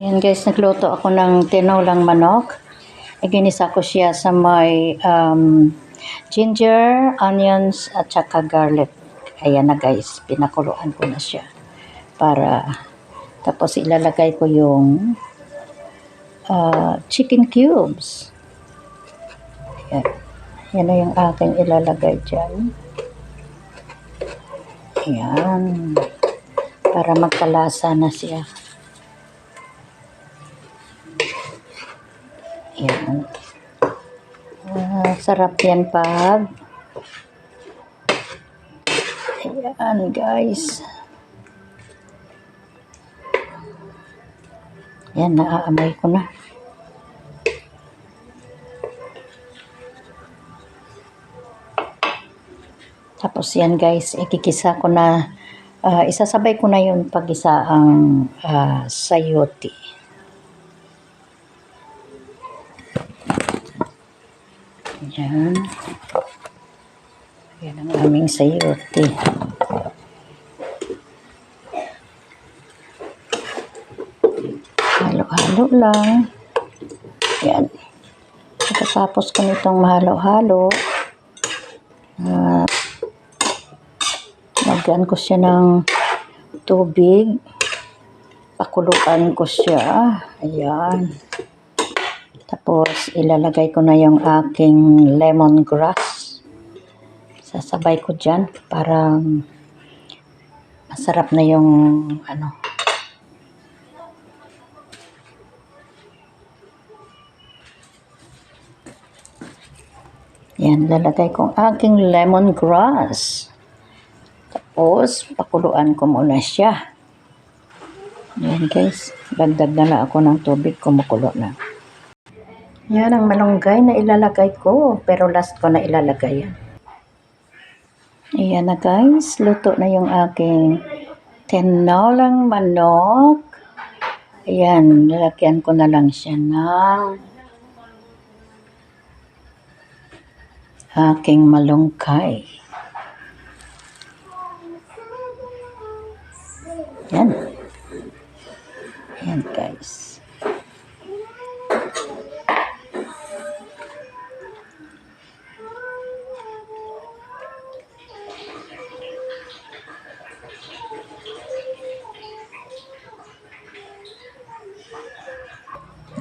Yan guys, nagluto ako ng tinolang manok. Iginisa ko siya sa may um, ginger, onions, at saka garlic. Ayan na guys, pinakuluan ko na siya. Para, tapos ilalagay ko yung uh, chicken cubes. Ayan. Yan na yung aking ilalagay dyan. Ayan. Para magkalasa na siya. Yan. Ah, sarap yan pag. Ayan guys. Yan, naaamoy ko na. Tapos yan guys, ikikisa ko na, ah, isasabay ko na yung pag-isa ang ah, sayote. Yan. Yan ang aming sayote. Halo-halo lang. Yan. Pagkatapos ko nitong mahalo-halo, ah, lagyan ko siya ng tubig. Pakuluan ko siya. Ayan. Tapos, ilalagay ko na yung aking lemongrass. Sasabay ko dyan para masarap na yung ano. Yan, lalagay ko ang aking lemongrass. Tapos, pakuluan ko muna siya. Yan guys, dagdag na lang ako ng tubig, kumukulo na. Yan ang malunggay na ilalagay ko. Pero last ko na ilalagay yan. Ayan na guys. Luto na yung aking tinolang manok. Ayan. Lalagyan ko na lang siya ng aking malunggay. Yan. Yan guys.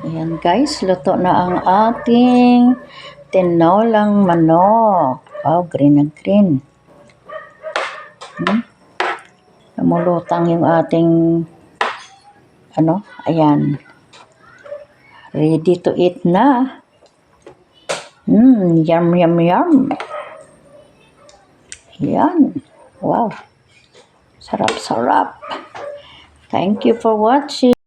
Ayan guys, luto na ang ating tinolang manok. Wow, green na green. Hmm? Namulutang yung ating ano, ayan. Ready to eat na. Hmm, yum, yum, yum. Yan. Wow. Sarap, sarap. Thank you for watching.